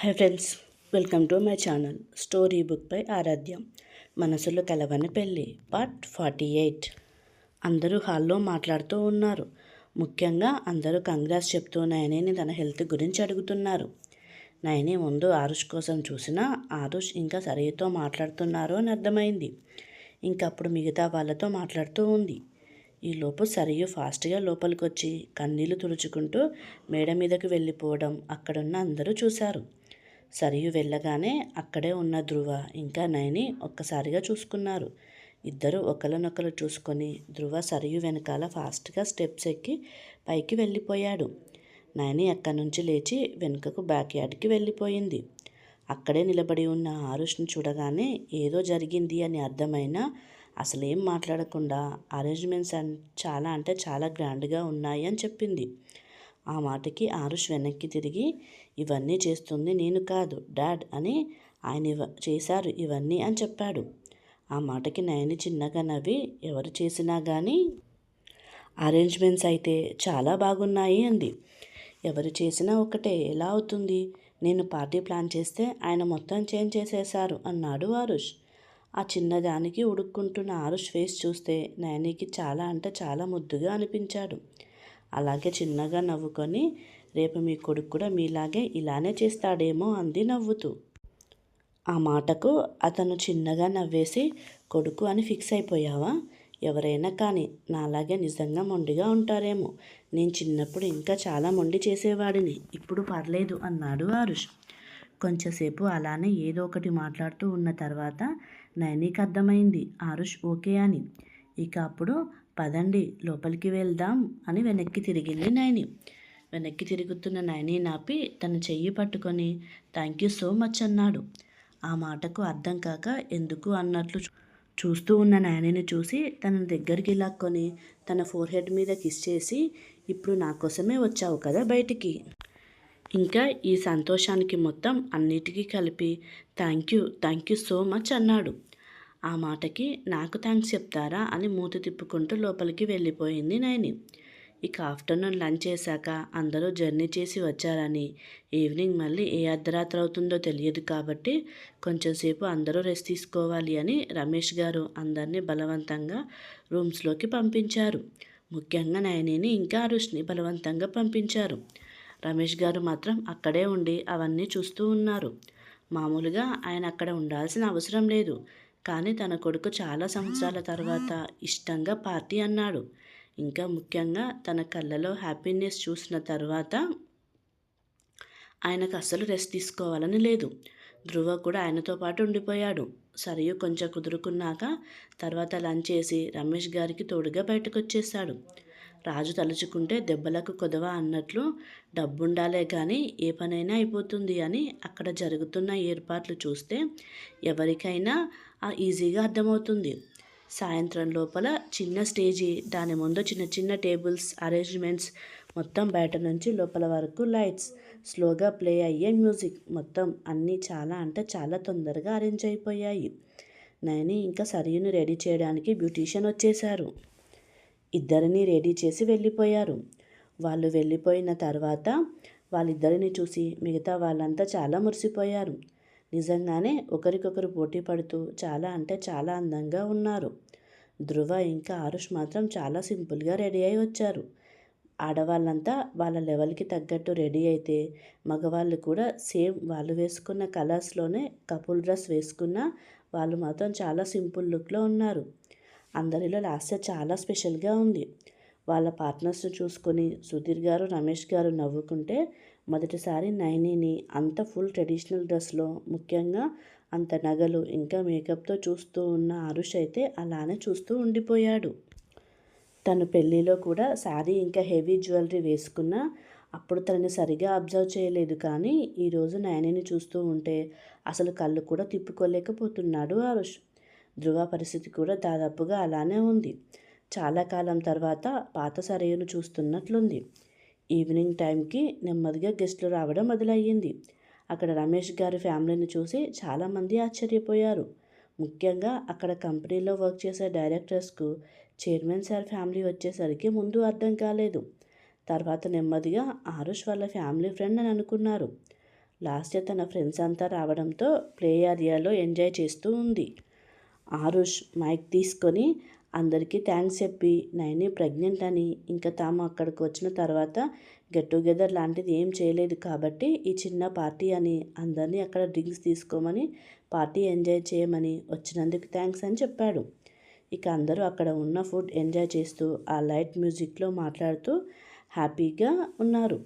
Hi friends welcome to my channel story బుక్పై ఆరాధ్యం మనసులో కలవని పెళ్ళి పార్ట్ ఫార్టీ ఎయిట్. అందరూ హాల్లో మాట్లాడుతూ ఉన్నారు. ముఖ్యంగా అందరూ కంగ్రాస్ చెప్తూ నయనేని తన హెల్త్ గురించి అడుగుతున్నారు. నయని ముందు ఆరుష్ కోసం చూసినా ఆరుష్ ఇంకా సరయుతో మాట్లాడుతున్నారు అని అర్థమైంది. ఇంకప్పుడు మిగతా వాళ్ళతో మాట్లాడుతూ ఉంది. ఈలోపు సరియు ఫాస్ట్గా లోపలికొచ్చి కన్నీళ్ళు తుడుచుకుంటూ మేడ మీదకు వెళ్ళిపోవడం అక్కడున్న అందరూ చూశారు. సరియు వెళ్ళగానే అక్కడే ఉన్న ధృవ ఇంకా నయని ఒక్కసారిగా చూసుకున్నారు. ఇద్దరు ఒకరినొకరు చూసుకొని ధృవ సరియు వెనకాల ఫాస్ట్గా స్టెప్స్ ఎక్కి పైకి వెళ్ళిపోయాడు. నయని అక్కడి నుంచి లేచి వెనుకకు బ్యాక్ యార్డ్కి వెళ్ళిపోయింది. అక్కడే నిలబడి ఉన్న ఆరుష్ని చూడగానే ఏదో జరిగింది అని అర్థమైనా అసలేం మాట్లాడకుండా అరేంజ్మెంట్స్ చాలా అంటే చాలా గ్రాండ్గా ఉన్నాయి అని చెప్పింది. ఆ మాటకి ఆరుష్ వెనక్కి తిరిగి ఇవన్నీ చేస్తుంది నేను కాదు డాడ్ అని ఆయన ఇవ చేశారు ఇవన్నీ అని చెప్పాడు. ఆ మాటకి నయని చిన్నగా నవ్వి ఎవరు చేసినా కానీ అరేంజ్మెంట్స్ అయితే చాలా బాగున్నాయి అంది. ఎవరు చేసినా ఒకటే ఎలా అవుతుంది? నేను పార్టీ ప్లాన్ చేస్తే ఆయన మొత్తం చేంజ్ చేసేశారు అన్నాడు ఆరుష్. ఆ చిన్నదానికి ఉడుక్కుంటున్న ఆరుష్ ఫేస్ చూస్తే నయనికి చాలా అంటే చాలా ముద్దుగా అనిపించాడు. అలాగే చిన్నగా నవ్వుకొని రేపు మీ కొడుకు కూడా మీలాగే ఇలానే చేస్తాడేమో అంది నవ్వుతూ. ఆ మాటకు అతను చిన్నగా నవ్వేసి కొడుకు అని ఫిక్స్ అయిపోయావా? ఎవరైనా కానీ నాలాగే నిజంగా మొండిగా ఉంటారేమో. నేను చిన్నప్పుడు ఇంకా చాలా మొండి చేసేవాడిని. ఇప్పుడు పర్లేదు అన్నాడు ఆరుష్. కొంచెంసేపు అలానే ఏదో ఒకటి మాట్లాడుతూ ఉన్న తర్వాత నయనీకి అర్థమైంది. ఆరుష్ ఓకే అని. ఇక అప్పుడు పదండి లోపలికి వెళ్దాం అని వెనక్కి తిరిగింది నయని. వెనక్కి తిరుగుతున్న నయని నాపి తన చెయ్యి పట్టుకొని థ్యాంక్ యూ సో మచ్ అన్నాడు. ఆ మాటకు అర్థం కాక ఎందుకు అన్నట్లు చూస్తూ ఉన్న నయనిని చూసి తన దగ్గరికి లాక్కొని తన ఫోర్హెడ్ మీద కిస్ చేసి ఇప్పుడు నా కోసమే వచ్చావు కదా బయటికి? ఇంకా ఈ సంతోషానికి మొత్తం అన్నిటికీ కలిపి thank you thank you so much అన్నాడు. ఆ మాటకి నాకు థ్యాంక్స్ చెప్తారా అని మూత తిప్పుకుంటూ లోపలికి వెళ్ళిపోయింది నయని. ఇక ఆఫ్టర్నూన్ లంచ్ చేశాక అందరూ జర్నీ చేసి వచ్చారని. ఈవినింగ్ మళ్ళీ ఏ అర్ధరాత్రి అవుతుందో తెలియదు కాబట్టి కొంచెంసేపు అందరూ రెస్ట్ తీసుకోవాలి అని రమేష్ గారు అందరినీ బలవంతంగా రూమ్స్లోకి పంపించారు. ముఖ్యంగా నయనిని ఇంకా అరుష్ని బలవంతంగా పంపించారు. రమేష్ గారు మాత్రం అక్కడే ఉండి అవన్నీ చూస్తూ ఉన్నారు. మామూలుగా ఆయన అక్కడ ఉండాల్సిన అవసరం లేదు. కానీ తన కొడుకు చాలా సంవత్సరాల తర్వాత ఇష్టంగా పార్టీ అన్నాడు. ఇంకా ముఖ్యంగా తన కళ్ళలో హ్యాపీనెస్ చూసిన తర్వాత ఆయనకు అస్సలు రెస్ట్ తీసుకోవాలని లేదు. ధ్రువ కూడా ఆయనతో పాటు ఉండిపోయాడు. సరియు కొంచెం కుదురుకున్నాక తర్వాత లంచ్ చేసి రమేష్ గారికి తోడుగా బయటకు రాజు తలుచుకుంటే దెబ్బలకు కొదవ అన్నట్లు డబ్బుండాలే కానీ ఏ పనైనా అయిపోతుంది అని అక్కడ జరుగుతున్న ఏర్పాట్లు చూస్తే ఎవరికైనా ఈజీగా అర్థమవుతుంది. సాయంత్రం లోపల చిన్న స్టేజీ దాని ముందు చిన్న చిన్న టేబుల్స్ అరేంజ్మెంట్స్ మొత్తం బయట నుంచి లోపల వరకు లైట్స్. స్లోగా ప్లే అయ్యే మ్యూజిక్ మొత్తం అన్నీ చాలా అంటే చాలా తొందరగా అరేంజ్ అయిపోయాయి. నయని ఇంకా సరియుని రెడీ చేయడానికి బ్యూటీషియన్ వచ్చేశారు. ఇద్దరిని రెడీ చేసి వెళ్ళిపోయారు. వాళ్ళు వెళ్ళిపోయిన తర్వాత వాళ్ళిద్దరిని చూసి మిగతా వాళ్ళంతా చాలా మురిసిపోయారు. నిజంగానే ఒకరికొకరు పోటీ పడుతూ చాలా అంటే చాలా అందంగా ఉన్నారు. ధృవ ఇంకా ఆరుష్ మాత్రం చాలా సింపుల్గా రెడీ అయి వచ్చారు. ఆడవాళ్ళంతా వాళ్ళ లెవెల్కి తగ్గట్టు రెడీ అయితే మగవాళ్ళు కూడా సేమ్ వాళ్ళు వేసుకున్న కలర్స్లోనే కపుల్ డ్రెస్ వేసుకున్న వాళ్ళు మాత్రం చాలా సింపుల్ లుక్లో ఉన్నారు. అందరిలో లాస్య చాలా స్పెషల్గా ఉంది. వాళ్ళ పార్ట్నర్స్ని చూసుకొని సుధీర్ గారు రమేష్ గారు నవ్వుకుంటే మొదటిసారి నైనీని అంత ఫుల్ ట్రెడిషనల్ డ్రెస్లో ముఖ్యంగా అంత నగలు ఇంకా మేకప్తో చూస్తూ ఉన్న ఆరుష్ అయితే అలానే చూస్తూ ఉండిపోయాడు. తను పెళ్ళిలో కూడా శారీ ఇంకా హెవీ జ్యువెలరీ వేసుకున్న అప్పుడు తనని సరిగా అబ్జర్వ్ చేయలేదు కానీ ఈరోజు నయనిని చూస్తూ ఉంటే అసలు కళ్ళు కూడా తిప్పుకోలేకపోతున్నాడు ఆరుష్. ధృవ పరిస్థితి కూడా దాదాపుగా అలానే ఉంది. చాలా కాలం తర్వాత పాత సరయును చూస్తున్నట్లుంది. ఈవినింగ్ టైంకి నెమ్మదిగా గెస్టులు రావడం మొదలయ్యింది. అక్కడ రమేష్ గారి ఫ్యామిలీని చూసి చాలామంది ఆశ్చర్యపోయారు. ముఖ్యంగా అక్కడ కంపెనీలో వర్క్ చేసే డైరెక్టర్స్కు చైర్మన్ సార్ ఫ్యామిలీ వచ్చేసరికి ముందు అర్థం కాలేదు. తర్వాత నెమ్మదిగా ఆరుష్ వాళ్ళ ఫ్యామిలీ ఫ్రెండ్ అని అనుకున్నారు. లాస్ట్ తన ఫ్రెండ్స్ అంతా రావడంతో ప్లే ఏరియాలో ఎంజాయ్ చేస్తూ ఉంది. ఆరుష్ మైక్ తీసుకొని అందరికీ థ్యాంక్స్ చెప్పి నైని ప్రెగ్నెంట్ అని ఇంకా తాము అక్కడికి వచ్చిన తర్వాత గెట్ టుగెదర్ లాంటిది ఏం చేయలేదు కాబట్టి ఈ చిన్న పార్టీ అని అందరినీ అక్కడ డ్రింక్స్ తీసుకోమని పార్టీ ఎంజాయ్ చేయమని వచ్చినందుకు థ్యాంక్స్ అని చెప్పాడు. ఇక అందరూ అక్కడ ఉన్న ఫుడ్ ఎంజాయ్ చేస్తూ ఆ లైట్ మ్యూజిక్లో మాట్లాడుతూ హ్యాపీగా ఉన్నారు.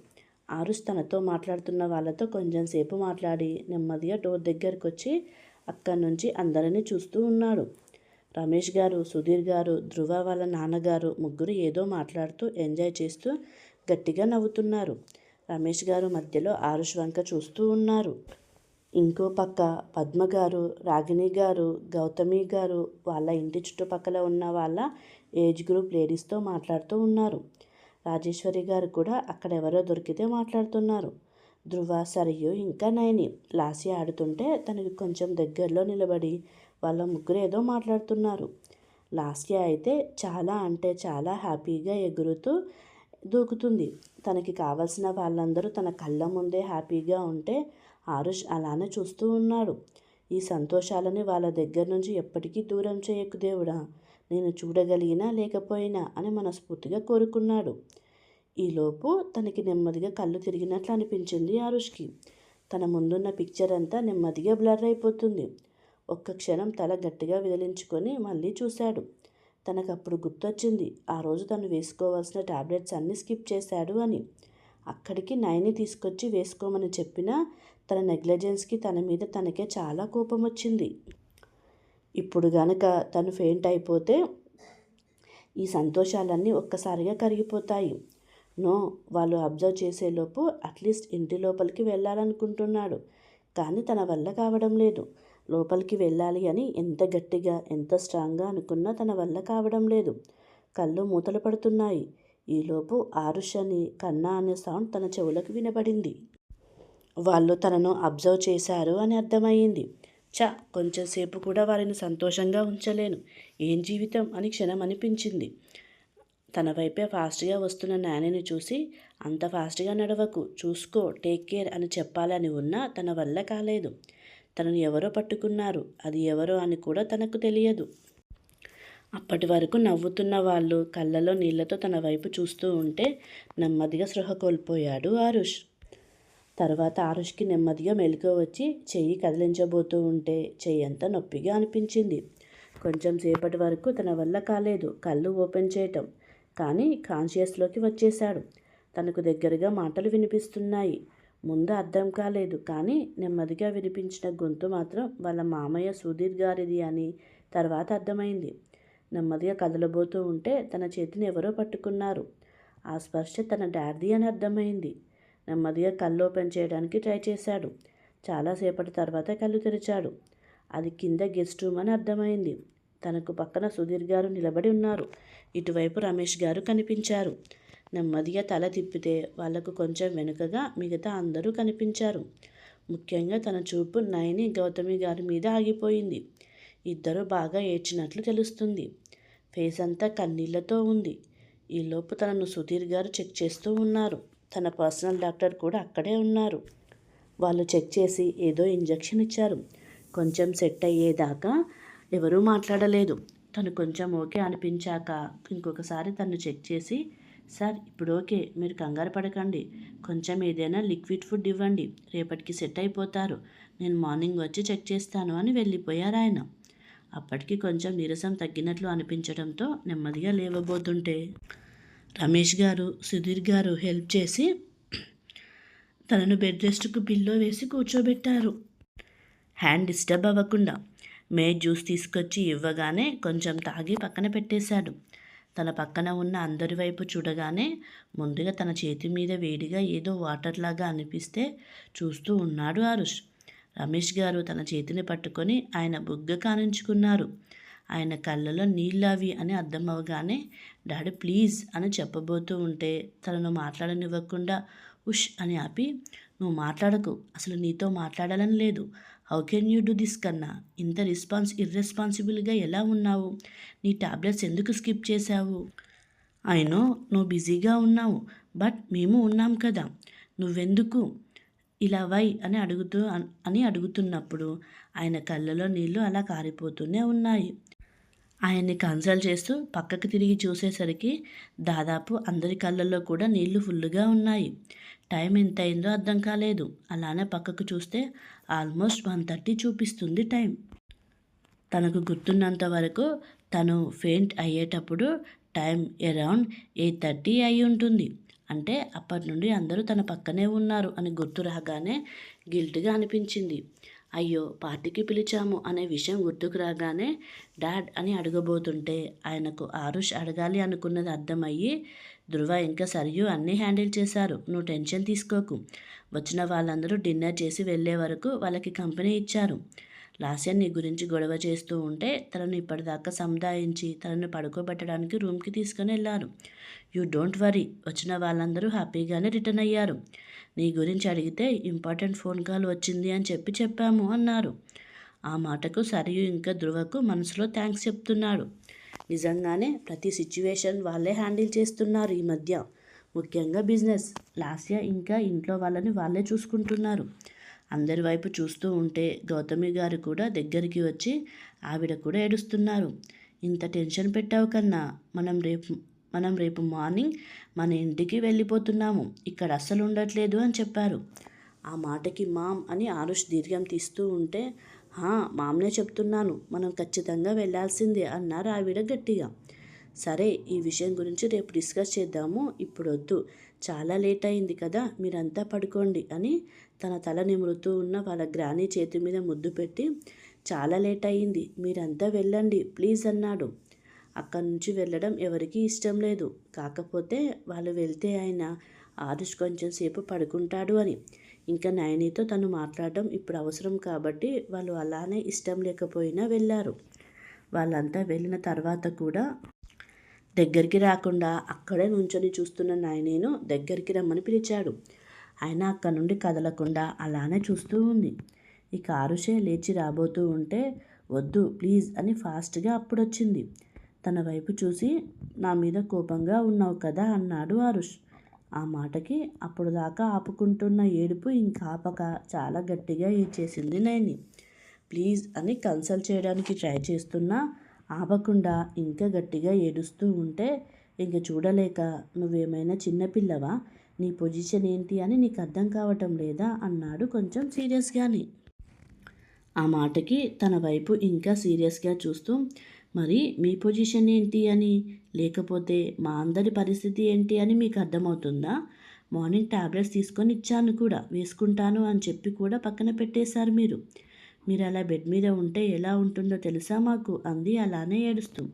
ఆరుష్ తనతో మాట్లాడుతున్న వాళ్ళతో కొంచెం సేపు మాట్లాడి నెమ్మదిగా డోర్ దగ్గరకు వచ్చి అక్కడి నుంచి అందరినీ చూస్తూ ఉన్నాడు. రమేష్ గారు సుధీర్ గారు ధృవ వాళ్ళ నాన్నగారు ముగ్గురు ఏదో మాట్లాడుతూ ఎంజాయ్ చేస్తూ గట్టిగా నవ్వుతున్నారు. రమేష్ గారు మధ్యలో ఆరుష్ వంక చూస్తూ ఉన్నారు. ఇంకో పక్క పద్మ గారు రాగిణి గారు గౌతమి గారు వాళ్ళ ఇంటి చుట్టుపక్కల ఉన్న వాళ్ళ ఏజ్ గ్రూప్ లేడీస్తో మాట్లాడుతూ ఉన్నారు. రాజేశ్వరి గారు కూడా అక్కడ ఎవరో దొరికితే మాట్లాడుతున్నారు. ధృవ సరియు ఇంకా నయని లాసి ఆడుతుంటే తనకి కొంచెం దగ్గరలో నిలబడి వాళ్ళ ముగ్గురు ఏదో మాట్లాడుతున్నారు. లాస్య అయితే చాలా అంటే చాలా హ్యాపీగా ఎగురుతూ దూకుతుంది. తనకి కావలసిన వాళ్ళందరూ తన కళ్ళ ముందే హ్యాపీగా ఉంటే ఆరుష్ అలానే చూస్తూ ఉన్నాడు. ఈ సంతోషాలని వాళ్ళ దగ్గర నుంచి ఎప్పటికీ దూరం చేయకు దేవుడా. నేను చూడగలిగినా లేకపోయినా అని మనస్ఫూర్తిగా కోరుకున్నాడు. ఈలోపు తనకి నెమ్మదిగా కళ్ళు తిరిగినట్లు అనిపించింది ఆరుష్కి. తన ముందున్న పిక్చర్ అంతా నెమ్మదిగా బ్లర్ అయిపోతుంది. ఒక్క క్షణం తల గట్టిగా విదిలించుకొని మళ్ళీ చూశాడు. తనకప్పుడు గుర్తొచ్చింది ఆ రోజు తను వేసుకోవాల్సిన టాబ్లెట్స్ అన్నీ స్కిప్ చేశాడు అని. అక్కడికి నయని తీసుకొచ్చి వేసుకోమని చెప్పినా తన నెగ్లెజెన్స్కి తన మీద తనకే చాలా కోపం వచ్చింది. ఇప్పుడు గనక తను ఫెయింట్ అయిపోతే ఈ సంతోషాలన్నీ ఒక్కసారిగా కరిగిపోతాయి. నో వాళ్ళు అబ్జర్వ్ చేసేలోపు అట్లీస్ట్ ఇంటి లోపలికి వెళ్ళాలనుకుంటున్నాడు. కానీ తన వల్ల కావడం లేదు. లోపలికి వెళ్ళాలి అని ఎంత గట్టిగా ఎంత స్ట్రాంగ్గా అనుకున్నా తన వల్ల కావడం లేదు. కళ్ళు మూతలు పడుతున్నాయి. ఈలోపు ఆరుష్ అని కన్నా అనే సౌండ్ తన చెవులకు వినబడింది వాళ్ళు తనను అబ్జర్వ్ చేశారు అని అర్థమయ్యింది. చ కొంచెంసేపు కూడా వారిని సంతోషంగా ఉంచలేను. ఏం జీవితం? అని క్షణం అనిపించింది. తన వైపే ఫాస్ట్గా వస్తున్న నానిని చూసి అంత ఫాస్ట్గా నడవకు చూసుకో టేక్ కేర్ అని చెప్పాలని ఉన్నా తన వల్ల కాలేదు. తనను ఎవరో పట్టుకున్నారు. అది ఎవరో అని కూడా తనకు తెలియదు. అప్పటి వరకు నవ్వుతున్న వాళ్ళు కళ్ళలో నీళ్ళతో తన వైపు చూస్తూ ఉంటే నెమ్మదిగా సృహ కోల్పోయాడు ఆరుష్. తర్వాత ఆరుష్కి నెమ్మదిగా మెలకు వచ్చి చెయ్యి కదిలించబోతూ ఉంటే చెయ్యి అంతా నొప్పిగా అనిపించింది. కొంచెం సేపటి వరకు తన వల్ల కాలేదు కళ్ళు ఓపెన్ చేయటం. కానీ కాన్షియస్లోకి వచ్చేశాడు. తనకు దగ్గరగా మాటలు వినిపిస్తున్నాయి. ముందు అర్థం కాలేదు. కానీ నెమ్మదిగా వినిపించిన గొంతు మాత్రం వాళ్ళ మామయ్య సుధీర్ గారిది అని తర్వాత అర్థమైంది. నెమ్మదిగా కదలబోతూ ఉంటే తన చేతిని ఎవరో పట్టుకున్నారు. ఆ స్పర్శ తన డాడీ అని అర్థమైంది. నెమ్మదిగా కళ్ళు ఓపెన్ చేయడానికి ట్రై చేశాడు. చాలాసేపటి తర్వాత కళ్ళు తెరిచాడు. అది కింద గెస్ట్ రూమ్ అని అర్థమైంది. తనకు పక్కన సుధీర్ గారు నిలబడి ఉన్నారు. ఇటువైపు రమేష్ గారు కనిపించారు. నెమ్మదిగా తల తిప్పితే వాళ్ళకు కొంచెం వెనుకగా మిగతా అందరూ కనిపించారు. ముఖ్యంగా తన చూపు నయని గౌతమి గారి మీద ఆగిపోయింది. ఇద్దరు బాగా ఏడ్చినట్లు తెలుస్తుంది. ఫేస్ అంతా కన్నీళ్ళతో ఉంది. ఈలోపు తనను సుధీర్ గారు చెక్ చేస్తూ ఉన్నారు. తన పర్సనల్ డాక్టర్ కూడా అక్కడే ఉన్నారు. వాళ్ళు చెక్ చేసి ఏదో ఇంజెక్షన్ ఇచ్చారు. కొంచెం సెట్ అయ్యేదాకా ఎవరూ మాట్లాడలేదు. తను కొంచెం ఓకే అనిపించాక ఇంకొకసారి తను చెక్ చేసి సార్ ఇప్పుడు ఓకే మీరు కంగారు పడకండి. కొంచెం ఏదైనా లిక్విడ్ ఫుడ్ ఇవ్వండి. రేపటికి సెట్ అయిపోతారు. నేను మార్నింగ్ వచ్చి చెక్ చేస్తాను అని వెళ్ళిపోయారు ఆయన. అప్పటికి కొంచెం నీరసం తగ్గినట్లు అనిపించడంతో నెమ్మదిగా లేవబోతుంటే రమేష్ గారు సుధీర్ గారు హెల్ప్ చేసి తనను బెడ్ రెస్ట్కు బిల్లో వేసి కూర్చోబెట్టారు. హ్యాండ్ డిస్టర్బ్ అవ్వకుండా మే జ్యూస్ తీసుకొచ్చి ఇవ్వగానే కొంచెం తాగి పక్కన పెట్టేశాడు. తన పక్కన ఉన్న అందరి వైపు చూడగానే ముందుగా తన చేతి మీద వేడిగా ఏదో వాటర్ లాగా అనిపిస్తే చూస్తూ ఉన్నాడు ఆరుష్. రమేష్ గారు తన చేతిని పట్టుకొని ఆయన బుగ్గ కానించుకున్నారు. ఆయన కళ్ళలో నీళ్ళవి అని అర్థమవగానే డాడీ ప్లీజ్ అని చెప్పబోతూ ఉంటే తనను మాట్లాడనివ్వకుండా ఉష్ అని ఆపి నువ్వు మాట్లాడకు అసలు నీతో మాట్లాడాలని లేదు. How can you do this కన్నా? ఇంత రెస్పాన్స్ ఇర్రెస్పాన్సిబుల్గా ఎలా ఉన్నావు? నీ టాబ్లెట్స్ ఎందుకు స్కిప్ చేశావు? అయినో నువ్వు బిజీగా ఉన్నావు బట్ మేము ఉన్నాం కదా. నువ్వెందుకు? ఇలా వై అని అడుగుతూ అని అడుగుతున్నప్పుడు ఆయన కళ్ళలో నీళ్ళు అలా కారిపోతూనే ఉన్నాయి. ఆయన్ని కన్సల్ట్ చేస్తూ పక్కకు తిరిగి చూసేసరికి దాదాపు అందరి కళ్ళల్లో కూడా నీళ్ళు ఫుల్లుగా ఉన్నాయి. టైం ఎంత అయిందో అర్థం కాలేదు. అలానే పక్కకు చూస్తే ఆల్మోస్ట్ వన్ థర్టీ చూపిస్తుంది టైం. తనకు గుర్తున్నంత వరకు తను ఫెయింట్ అయ్యేటప్పుడు టైం అరౌండ్ ఎయిట్ థర్టీ అయి ఉంటుంది. అంటే అప్పటి నుండి అందరూ తన పక్కనే ఉన్నారు అని గుర్తు రాగానే గిల్ట్గా అనిపించింది. అయ్యో పార్టీకి పిలిచాము అనే విషయం గుర్తుకు రాగానే డాడ్ అని అడగబోతుంటే ఆయనకు ఆరుష్ అడగాలి అనుకున్నది అర్థమయ్యి ధృవ ఇంకా సరియు అన్నీ హ్యాండిల్ చేశారు. నువ్వు టెన్షన్ తీసుకోకు. వచ్చిన వాళ్ళందరూ డిన్నర్ చేసి వెళ్ళే వరకు వాళ్ళకి కంపెనీ ఇచ్చారు. లాస్య నీ గురించి గొడవ చేస్తూ ఉంటే తనను ఇప్పటిదాకా సముదాయించి తనను పడుకోబెట్టడానికి రూమ్కి తీసుకొని వెళ్ళారు. యూ డోంట్ వరీ వచ్చిన వాళ్ళందరూ హ్యాపీగానే రిటర్న్ అయ్యారు. నీ గురించి అడిగితే ఇంపార్టెంట్ ఫోన్ కాల్ వచ్చింది అని చెప్పి చెప్పాము అన్నారు. ఆ మాటకు సరియు ఇంకా ధృవకు మనసులో థ్యాంక్స్ చెప్తున్నాడు. నిజంగానే ప్రతి సిచ్యువేషన్ వాళ్ళే హ్యాండిల్ చేస్తున్నారు ఈ మధ్య. ముఖ్యంగా బిజినెస్. లాస్య ఇంకా ఇంట్లో వాళ్ళని వాళ్ళే చూసుకుంటున్నారు. అందరి వైపు చూస్తూ ఉంటే గౌతమి గారు కూడా దగ్గరికి వచ్చి ఆవిడ కూడా ఏడుస్తున్నారు. ఇంత టెన్షన్ పెట్టావు కన్నా మనం రేపు మనం రేపు మార్నింగ్ మన ఇంటికి వెళ్ళిపోతున్నాము. ఇక్కడ అస్సలు ఉండట్లేదు అని చెప్పారు. ఆ మాటకి మామ్ అని ఆరుష్ దీర్ఘం తీస్తూ ఉంటే హా మామ్నే చెప్తున్నాను. మనం ఖచ్చితంగా వెళ్ళాల్సిందే అన్నారు ఆవిడ గట్టిగా. సరే ఈ విషయం గురించి రేపు డిస్కస్ చేద్దాము. ఇప్పుడు వద్దు చాలా లేట్ అయింది కదా. మీరంతా పడుకోండి అని తన తల నిమురుతూ ఉన్న వాళ్ళ గ్రాని చేతి మీద ముద్దు పెట్టి చాలా లేట్ అయింది మీరంతా వెళ్ళండి. ప్లీజ్ అన్నాడు. అక్కడి నుంచి వెళ్ళడం ఎవరికీ ఇష్టం లేదు. కాకపోతే వాళ్ళు వెళ్తే ఆయన ఆరుష్ కొంచెం సేపు పడుకుంటాడు అని. ఇంకా నయనితో తను మాట్లాడడం ఇప్పుడు అవసరం కాబట్టి వాళ్ళు అలానే ఇష్టం లేకపోయినా వెళ్ళారు. వాళ్ళంతా వెళ్ళిన తర్వాత కూడా దగ్గరికి రాకుండా అక్కడే నుంచొని చూస్తున్న నాయనేను దగ్గరికి రమ్మని పిలిచాడు. ఆయన అక్కడి నుండి కదలకుండా అలానే చూస్తూ ఉంది. ఇక ఆరుషే లేచి రాబోతూ ఉంటే వద్దు ప్లీజ్ అని ఫాస్ట్గా అప్పుడొచ్చింది. తన వైపు చూసి నా మీద కోపంగా ఉన్నావు కదా అన్నాడు ఆరుష్. ఆ మాటకి అప్పుడు దాకా ఆపుకుంటున్న ఏడుపు ఇంకా ఆపక చాలా గట్టిగా ఏడ్చేసింది నైని ప్లీజ్ అని కన్సల్ట్ చేయడానికి ట్రై చేస్తున్నా ఆపకుండా ఇంకా గట్టిగా ఏడుస్తూ ఉంటే ఇంక చూడలేక నువ్వేమైనా చిన్నపిల్లవా నీ పొజిషన్ ఏంటి అని నీకు అర్థం కావటం లేదా? అన్నాడు కొంచెం సీరియస్గాని. ఆ మాటకి తన వైపు ఇంకా సీరియస్గా చూస్తూ మరి మీ పొజిషన్ ఏంటి అని? లేకపోతే మా అందరి పరిస్థితి ఏంటి అని మీకు అర్థమవుతుందా? మార్నింగ్ టాబ్లెట్స్ తీసుకొని ఇచ్చాను కూడా వేసుకుంటాను అని చెప్పి కూడా పక్కన పెట్టేశారు మీరు. మీరు అలా బెడ్ మీద ఉంటే ఎలా ఉంటుందో తెలుసా మాకు? అంది అలానే ఏడుస్తూ.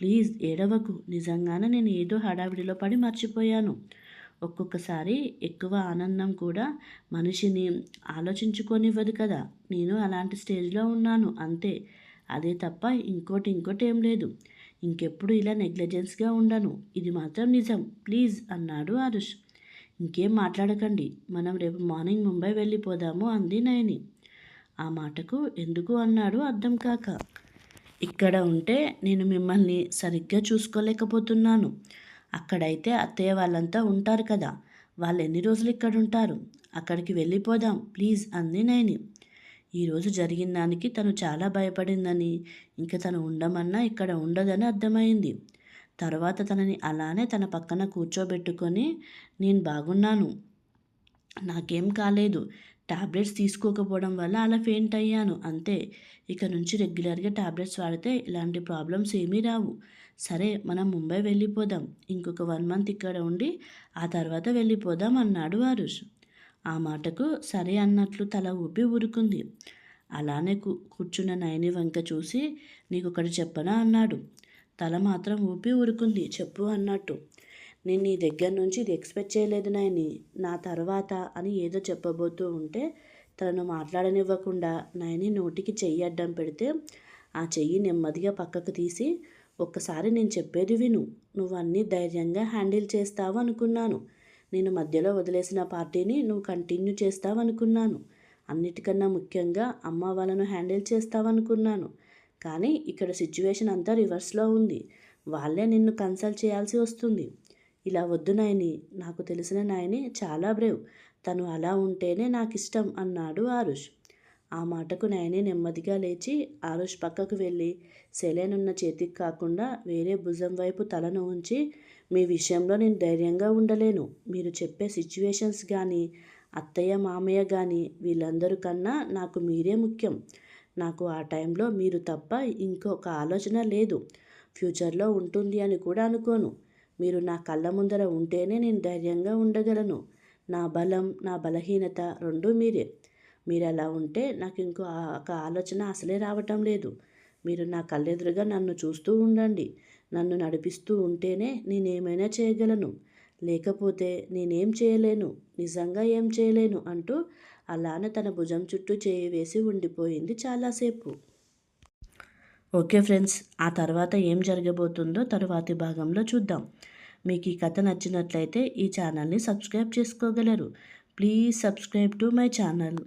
ప్లీజ్ ఏడవకు నిజంగానే నేను ఏదో హడావిడిలో పడి మర్చిపోయాను. ఒక్కొక్కసారి ఎక్కువ ఆనందం కూడా మనిషిని ఆలోచించుకొనివ్వదు కదా. నేను అలాంటి స్టేజ్లో ఉన్నాను అంతే. అదే తప్ప ఇంకోటి ఇంకోటి ఏం లేదు. ఇంకెప్పుడు ఇలా నెగ్లిజెన్స్గా ఉండను. ఇది మాత్రం నిజం. ప్లీజ్ అన్నాడు ఆరుష్. ఇంకేం మాట్లాడకండి. మనం రేపు మార్నింగ్ ముంబై వెళ్ళిపోదాము అంది నయని. ఆ మాటకు ఎందుకు అన్నాడు అర్థం కాక. ఇక్కడ ఉంటే నేను మిమ్మల్ని సరిగ్గా చూసుకోలేకపోతున్నాను. అక్కడైతే అత్తయ్య వాళ్ళంతా ఉంటారు కదా. వాళ్ళు ఎన్ని రోజులు ఇక్కడ ఉంటారు అక్కడికి వెళ్ళిపోదాం. ప్లీజ్ అంది నైని ఈరోజు జరిగిన దానికి తను చాలా భయపడిందని ఇంకా తను ఉండమన్నా ఇక్కడ ఉండదని అర్థమైంది. తర్వాత తనని అలానే తన పక్కన కూర్చోబెట్టుకొని నేను బాగున్నాను. నాకేం కాలేదు. టాబ్లెట్స్ తీసుకోకపోవడం వల్ల అలా ఫెయింట్ అయ్యాను. అంతే. ఇక నుంచి రెగ్యులర్గా టాబ్లెట్స్ వాడితే ఇలాంటి ప్రాబ్లమ్స్ ఏమీ రావు. సరే మనం ముంబై వెళ్ళిపోదాం. ఇంకొక వన్ మంత్ ఇక్కడ ఉండి ఆ తర్వాత వెళ్ళిపోదాం అన్నాడు ఆరుష్. ఆ మాటకు సరే అన్నట్లు తల ఊపి ఊరుకుంది. అలానే కూ కూర్చున్న నయని వంక చూసి నీకు ఒకటి చెప్పనా అన్నాడు. తల మాత్రం ఊపి ఊరుకుంది. చెప్పు అన్నట్టు. నేను నీ దగ్గర నుంచి ఇది ఎక్స్పెక్ట్ చేయలేదు నయని. నా తర్వాత అని ఏదో చెప్పబోతూ ఉంటే తనను మాట్లాడనివ్వకుండా నయని నోటికి చెయ్యి అడ్డం పెడితే ఆ చెయ్యి నెమ్మదిగా పక్కకు తీసి ఒక్కసారి నేను చెప్పేది విను. నువ్వన్నీ ధైర్యంగా హ్యాండిల్ చేస్తావు అనుకున్నాను. నేను మధ్యలో వదిలేసిన పార్టీని నువ్వు కంటిన్యూ చేస్తావనుకున్నాను. అన్నిటికన్నా ముఖ్యంగా అమ్మ వాళ్ళను హ్యాండిల్ చేస్తావనుకున్నాను. కానీ ఇక్కడ సిచ్యువేషన్ అంతా రివర్స్లో ఉంది. వాళ్ళే నిన్ను కన్సల్ట్ చేయాల్సి వస్తుంది. ఇలా వద్దు నాయని నాకు తెలిసిన నాయని చాలా బ్రేవ్. తను అలా ఉంటేనే నాకు ఇష్టం అన్నాడు ఆరుష్. ఆ మాటకు నయని నెమ్మదిగా లేచి ఆరుష్ పక్కకు వెళ్ళి సెలేనున్న చేతికి కాకుండా వేరే భుజం వైపు తలను ఉంచి మీ విషయంలో నేను ధైర్యంగా ఉండలేను. మీరు చెప్పే సిచ్యువేషన్స్ కానీ అత్తయ్య మామయ్య కానీ వీళ్ళందరూ కన్నా నాకు మీరే ముఖ్యం. నాకు ఆ టైంలో మీరు తప్ప ఇంకొక ఆలోచన లేదు. ఫ్యూచర్లో ఉంటుంది అని కూడా అనుకోను. మీరు నా కళ్ళ ముందర ఉంటేనే నేను ధైర్యంగా ఉండగలను. నా బలం నా బలహీనత రెండూ మీరే. మీరు అలా ఉంటే నాకు ఇంకో ఒక ఆలోచన అసలే రావటం లేదు. మీరు నా కళ్ళెదురుగా నన్ను చూస్తూ ఉండండి. నన్ను నడిపిస్తూ ఉంటేనే నేనేమైనా చేయగలను. లేకపోతే నేనేం చేయలేను. నిజంగా ఏం చేయలేను అంటూ అలానే తన భుజం చుట్టూ చేయి వేసి ఉండిపోయింది చాలాసేపు. ఓకే ఫ్రెండ్స్ ఆ తర్వాత ఏం జరగబోతుందో తరువాతి భాగంలో చూద్దాం. మీకు ఈ కథ నచ్చినట్లయితే ఈ ఛానల్ని సబ్స్క్రైబ్ చేసుకోగలరు. Please subscribe to my channel.